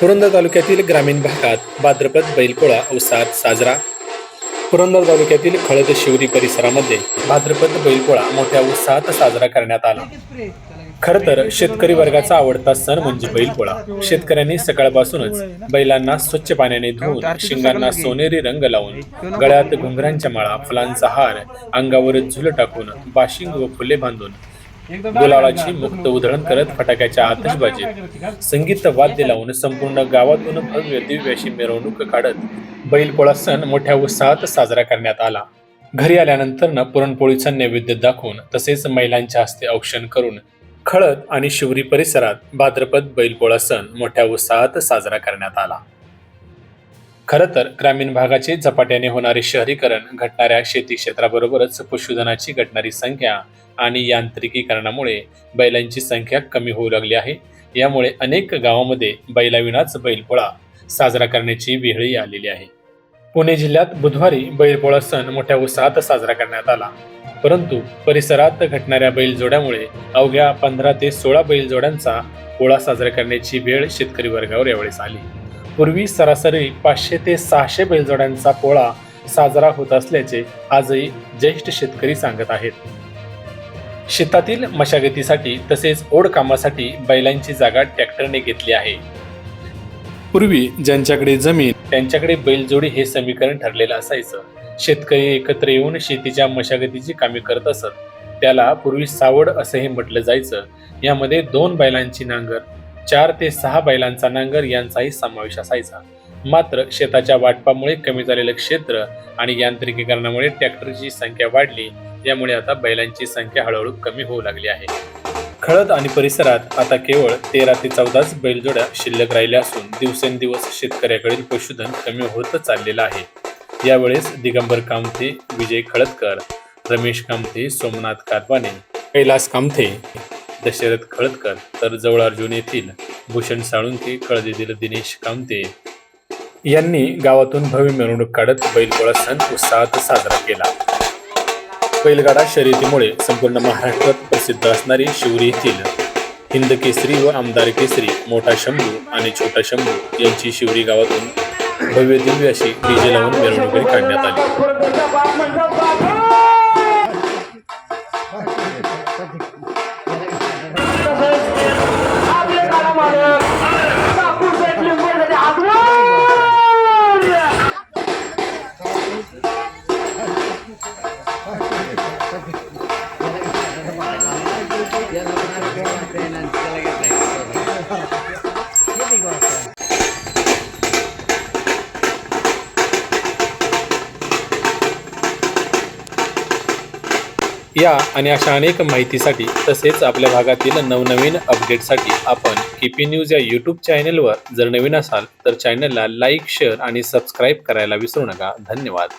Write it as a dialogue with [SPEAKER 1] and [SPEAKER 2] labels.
[SPEAKER 1] पुरंदर तालुक्यातील ग्रामीण भागात भाद्रपद बैलपोळा उत्साहात साजरा. पुरंदर तालुक्यातील खळद शिवरी परिसरामध्ये भाद्रपद बैलपोळा मोठ्या उत्साहात साजरा करण्यात आला. खरं तर शेतकरी वर्गाचा आवडता सण म्हणजे बैलपोळा. शेतकऱ्यांनी सकाळपासूनच बैलांना स्वच्छ पाण्याने धुवून शिंगांना सोनेरी रंग लावून गळ्यात घुंगरांच्या माळा फुलांचा हार अंगावर झुल टाकून बाशिंग व फुले बांधून गुलाळाची मुक्त उधळण करत फटाक्याच्या आतषबाजीत संगीत वाद्य लावून संपूर्ण गावातून भव्य दिव्य अशी मिरवणूक काढत बैलपोळा सण मोठ्या उत्साहात साजरा करण्यात आला. घरी आल्यानंतर न पुरणपोळीचा नैवेद्य दाखवून तसेच महिलांच्या हस्ते औक्षण करून खळद आणि शिवरी परिसरात भाद्रपद बैलपोळा सण मोठ्या उत्साहात साजरा करण्यात आला. खरं तर ग्रामीण भागाचे झपाट्याने होणारे शहरीकरण घटणाऱ्या शेती क्षेत्राबरोबरच पशुधनाची घटणारी संख्या आणि यांत्रिकीकरणामुळे बैलांची संख्या कमी होऊ लागली आहे. यामुळे अनेक गावामध्ये बैलाविनाच बैलपोळा साजरा करण्याची वेळही आलेली आहे. पुणे जिल्ह्यात बुधवारी बैलपोळा सण मोठ्या उत्साहात साजरा करण्यात आला. परंतु परिसरात घटणाऱ्या बैलजोड्यामुळे अवघ्या पंधरा ते सोळा बैलजोड्यांचा पोळा साजरा करण्याची वेळ शेतकरी वर्गावर यावेळेस आली. पूर्वी सरासरी पाचशे ते सहाशे बैलजोड्यांचा पोळा साजरा होत असल्याचे आजही ज्येष्ठ शेतकरी सांगत आहेत. शेतातील मशागतीसाठी तसेच ओढ कामासाठी बैलांची जागा ट्रॅक्टरने घेतली आहे. पूर्वी ज्यांच्याकडे जमीन त्यांच्याकडे बैलजोडी हे समीकरण ठरलेलं असायचं. शेतकरी एकत्र येऊन शेतीच्या मशागतीची कामे करत असत. त्याला पूर्वी सावड असंही म्हटलं जायचं. यामध्ये दोन बैलांची नांगर चार ते सहा बैलांचा नांगर यांचाही समावेश असायचा. मात्र शेताच्या वाटपामुळे कमी झालेलं क्षेत्र आणि यांत्रिकीकरणामुळे ट्रॅक्टरची संख्या वाढली. यामुळे आता बैलांची संख्या हळूहळू कमी होऊ लागली आहे. खळद आणि परिसरात आता केवळ तेरा ते चौदाच बैलजोड्या शिल्लक राहिल्या असून दिवसेंदिवस शेतकऱ्याकडील पशुधन कमी होत चाललेलं आहे. यावेळेस दिगंबर कामथे विजय खळदकर रमेश कामथे सोमनाथ कारवाने कैलास कामथे दशरथ खळदकर तर जवळ अर्जुन येथील भूषण साळुंके खळद येथील दिनेश कामते यांनी गावातून भव्य मिरवणूक काढत बैलपोळा सण उत्साहात साजरा केला. बैलगाडा शर्यतीमुळे संपूर्ण महाराष्ट्रात प्रसिद्ध असणारी शिवरी येथील हिंद केसरी व आमदार केसरी मोठा शंभू आणि छोटा शंभू यांची शिवरी गावातून भव्य दिव्य अशी डीजे लावून मिरवणूक काढण्यात आली. या आणि अशा अनेक माहितीसाठी तसेच आपल्या भागातील नवनवीन अपडेटसाठी आपण केपी न्यूज या यूट्यूब चॅनलवर जर नवीन असाल तर चॅनलला लाईक शेअर आणि सबस्क्राईब करायला विसरू नका. धन्यवाद.